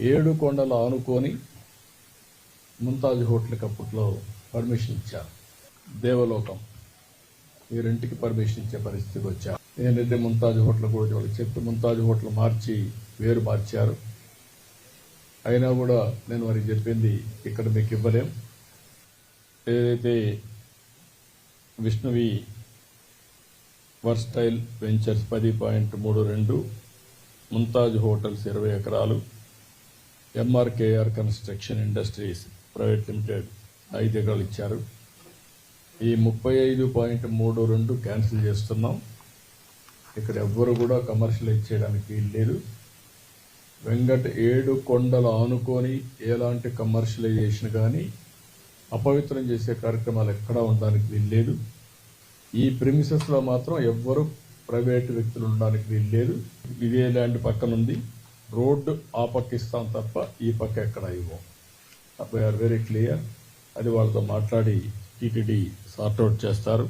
ఏడు కొండలు ఆనుకొని ముంతాజ్ హోటల్కి అప్పట్లో పర్మిషన్ ఇచ్చారు. దేవలోకం. ఈ రెంటికి పర్మిషన్ ఇచ్చే పరిస్థితికి వచ్చారు. నేనైతే ముంతాజ్ హోటల్ కూడా వాళ్ళకి చెప్పి ముంతాజ్ హోటల్ మార్చి వేరు మార్చారు. అయినా కూడా నేను వారికి చెప్పింది ఇక్కడ మీకు ఇవ్వలేం. ఏదైతే విష్ణువి వర్స్టైల్ వెంచర్స్ పది పాయింట్ మూడు రెండు ముంతాజ్ హోటల్స్ ఇరవై ఎకరాలు MRKR construction industries private limited ఐదు ఎకరాలు ఇచ్చారు. ఈ ముప్పై ఐదు పాయింట్ మూడు రెండు క్యాన్సిల్ చేస్తున్నాం. ఇక్కడ ఎవ్వరు కూడా కమర్షియలైజ్ చేయడానికి వీలు లేదు. వెంకట ఏడు కొండలు ఆనుకొని ఎలాంటి కమర్షియలైజేషన్ కానీ అపవిత్రం చేసే కార్యక్రమాలు ఎక్కడా ఉండడానికి వీలు లేదు. ఈ ప్రిమిసెస్లో మాత్రం ఎవ్వరు ప్రైవేట్ వ్యక్తులు ఉండడానికి వీలు లేదు. ఇదే ల్యాండ్ పక్కన ఉంది రోడ్డు ఆ పక్క ఇస్తాం తప్ప ఈ పక్క ఎక్కడ ఇవ్వం. వీఆర్ వెరీ క్లియర్ అది వాళ్ళతో మాట్లాడి టీటీడీ సార్ట్అవుట్ చేస్తారు.